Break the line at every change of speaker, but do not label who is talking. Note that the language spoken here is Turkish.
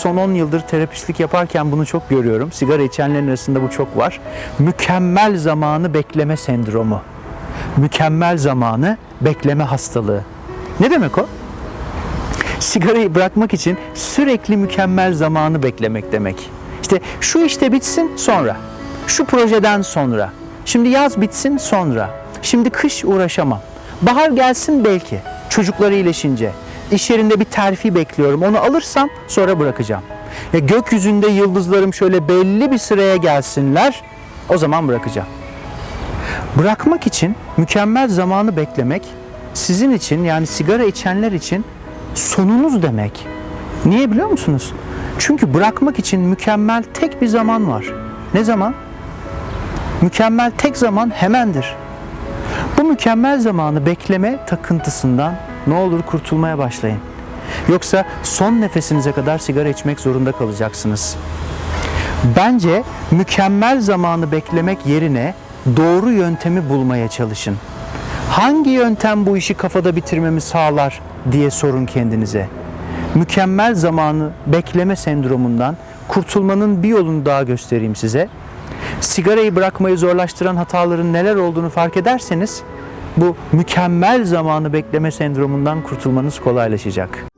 son 10 yıldır terapistlik yaparken bunu çok görüyorum. Sigara içenlerin arasında bu çok var. Mükemmel zamanı bekleme sendromu. Mükemmel zamanı bekleme hastalığı. Ne demek o? Sigarayı bırakmak için sürekli mükemmel zamanı beklemek demek. İşte şu işte bitsin sonra. Şu projeden sonra. Şimdi yaz bitsin sonra. Şimdi kış uğraşamam. Bahar gelsin belki. Çocukları iyileşince. İş yerinde bir terfi bekliyorum. Onu alırsam sonra bırakacağım. Ya gökyüzünde yıldızlarım şöyle belli bir sıraya gelsinler. O zaman bırakacağım. Bırakmak için mükemmel zamanı beklemek sizin için yani sigara içenler için sonunuz demek. Niye biliyor musunuz? Çünkü bırakmak için mükemmel tek bir zaman var. Ne zaman? Mükemmel tek zaman hemendir. Bu mükemmel zamanı bekleme takıntısından ne olur kurtulmaya başlayın. Yoksa son nefesinize kadar sigara içmek zorunda kalacaksınız. Bence mükemmel zamanı beklemek yerine doğru yöntemi bulmaya çalışın. Hangi yöntem bu işi kafada bitirmemi sağlar diye sorun kendinize. Mükemmel zamanı bekleme sendromundan kurtulmanın bir yolunu daha göstereyim size. Sigarayı bırakmayı zorlaştıran hataların neler olduğunu fark ederseniz bu mükemmel zamanı bekleme sendromundan kurtulmanız kolaylaşacak.